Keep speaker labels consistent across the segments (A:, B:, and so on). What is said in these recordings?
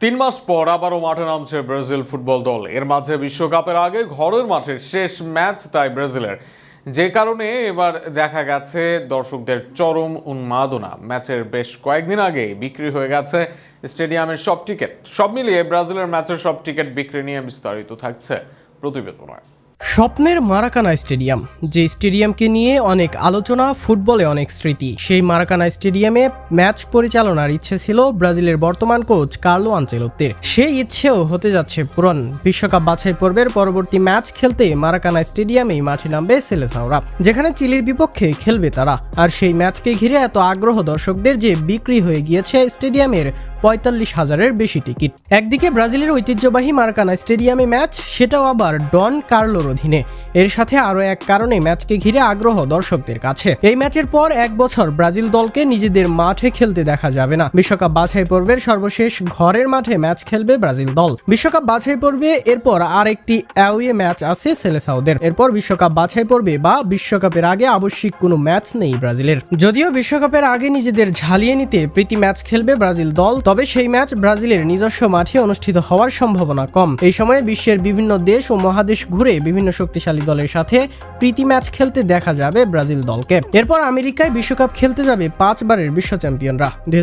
A: তিন মাস পর আবারও মাঠে নামছে ব্রাজিল ফুটবল দল। এর মাঝে বিশ্বকাপের আগে ঘরের মাঠের শেষ ম্যাচ তাই ব্রাজিলের। যে কারণে এবার দেখা গেছে দর্শকদের চরম উন্মাদনা। ম্যাচের বেশ কয়েকদিন আগে বিক্রি হয়ে গেছে স্টেডিয়ামের সব টিকিট। সব মিলিয়ে ব্রাজিলের ম্যাচের সব টিকিট বিক্রি নিয়ে বিস্তারিত থাকছে প্রতিবেদনায়
B: স্বপ্নের মারাকানা স্টেডিয়াম, যে স্টেডিয়ামকে নিয়ে অনেক আলোচনা, ফুটবলে অনেক স্মৃতি। সেই মারাকানা স্টেডিয়ামে ম্যাচ পরিচালনার ইচ্ছে ছিল ব্রাজিলের বর্তমান কোচ কার্লো আঞ্চেলোত্তির সেই ইচ্ছেও হতে যাচ্ছে পূরণ। বিশ্বকাপ বাছাই পর্বের পরবর্তী ম্যাচ খেলতে মারাকানা স্টেডিয়ামেই মাঠে নামবে সেলেসাওরা, যেখানে চিলির বিপক্ষে খেলবে তারা। আর সেই ম্যাচকে ঘিরে এত আগ্রহ দর্শকদের যে বিক্রি হয়ে গিয়েছে স্টেডিয়ামের পঁয়তাল্লিশ হাজারের বেশি টিকিট। একদিকে ব্রাজিলের ঐতিহ্যবাহী মারাকানা স্টেডিয়ামে ম্যাচ, সেটাও আবার ডন কার্লোর অধীনে। এর সাথে আরও এক কারণে ম্যাচকে ঘিরে আগ্রহ দর্শকদের কাছে। এই ম্যাচের পর এক বছর ব্রাজিল দলকে নিজেদের মাঠে খেলতে দেখা যাবে না। বিশ্বকাপ বাছাই পর্বের সর্বশেষ ঘরের মাঠে ম্যাচ খেলবে ব্রাজিল দল। বিশ্বকাপ বাছাই পর্বে এরপর আর একটি অ্যাওয়ে ম্যাচ আছে সেলেসাউদের এরপর বিশ্বকাপ বাছাই পর্বে বা বিশ্বকাপের আগে আবশ্যিক কোনো ম্যাচ নেই ব্রাজিলের। যদিও বিশ্বকাপের আগে নিজেদের ঝালিয়ে নিতে প্রীতি ম্যাচ খেলবে ব্রাজিল দল তবে সেই ম্যাচ ব্রাজিলের নিজস্ব মাঠে অনুষ্ঠিত হওয়ার সম্ভাবনা কম। এই সময়ে বিশ্বের বিভিন্ন দেশ ও মহাদেশ ঘুরে বিভিন্ন শক্তিশালী দলের সাথে প্রীতি ম্যাচ খেলতে দেখা যাবে ব্রাজিল দলকে। এরপর আমেরিকায় বিশ্বকাপ খেলতে যাবে পাঁচবারের বিশ্ব চ্যাম্পিয়নরা। দুই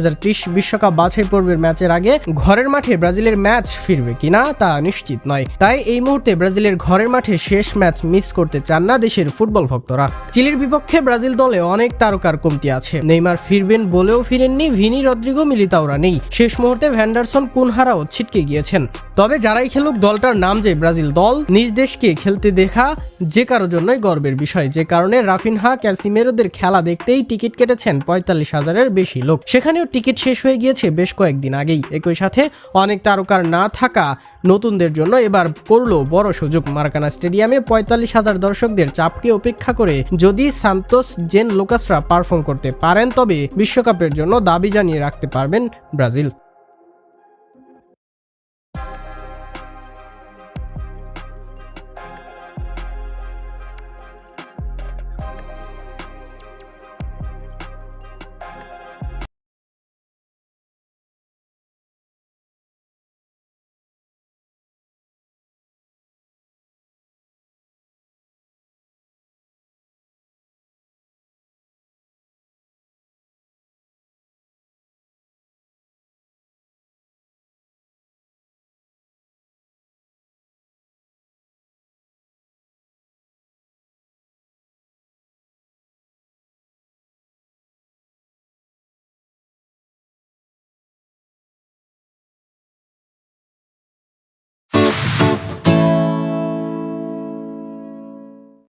B: বিশ্বকাপ বাছাই পর্বের ম্যাচের আগে ঘরের মাঠে ব্রাজিলের ম্যাচ ফিরবে কিনা তা নিশ্চিত নয়। তাই এই মুহূর্তে ব্রাজিলের ঘরের মাঠে শেষ ম্যাচ মিস করতে চান না দেশের ফুটবল ভক্তরা। চিলির বিপক্ষে ব্রাজিল দলে অনেক তারকার কমতি আছে। নেইমার ফিরবেন বলেও ফিরেননি ভিনি রদ্রিগো মিলিতাওরা নেই। শেষ মুহূর্তে ভ্যান্ডারসন কুনহারাও ছিটকে গিয়েছেন। তবে যারাই খেলুক, দলটার নাম যে ব্রাজিল দল, নিজ দেশকে খেলতে দেখা যে কারও জন্যই গর্বের বিষয়। যে কারণে রাফিনহা ক্যাসিমেরোদের খেলা দেখতেই টিকিট কেটেছেন পঁয়তাল্লিশ হাজারের বেশি লোক। সেখানেও টিকিট শেষ হয়ে গিয়েছে বেশ কয়েকদিন আগেই। একই সাথে অনেক তারকার না থাকা নতুনদের জন্য এবার করল বড় সুযোগ। মার্কানা স্টেডিয়ামে পঁয়তাল্লিশ হাজার দর্শকদের চাপকে উপেক্ষা করে যদি সান্তোস জেন লোকাসরা পারফর্ম করতে পারেন, তবে বিশ্বকাপের জন্য দাবি জানিয়ে রাখতে পারবেন ব্রাজিল।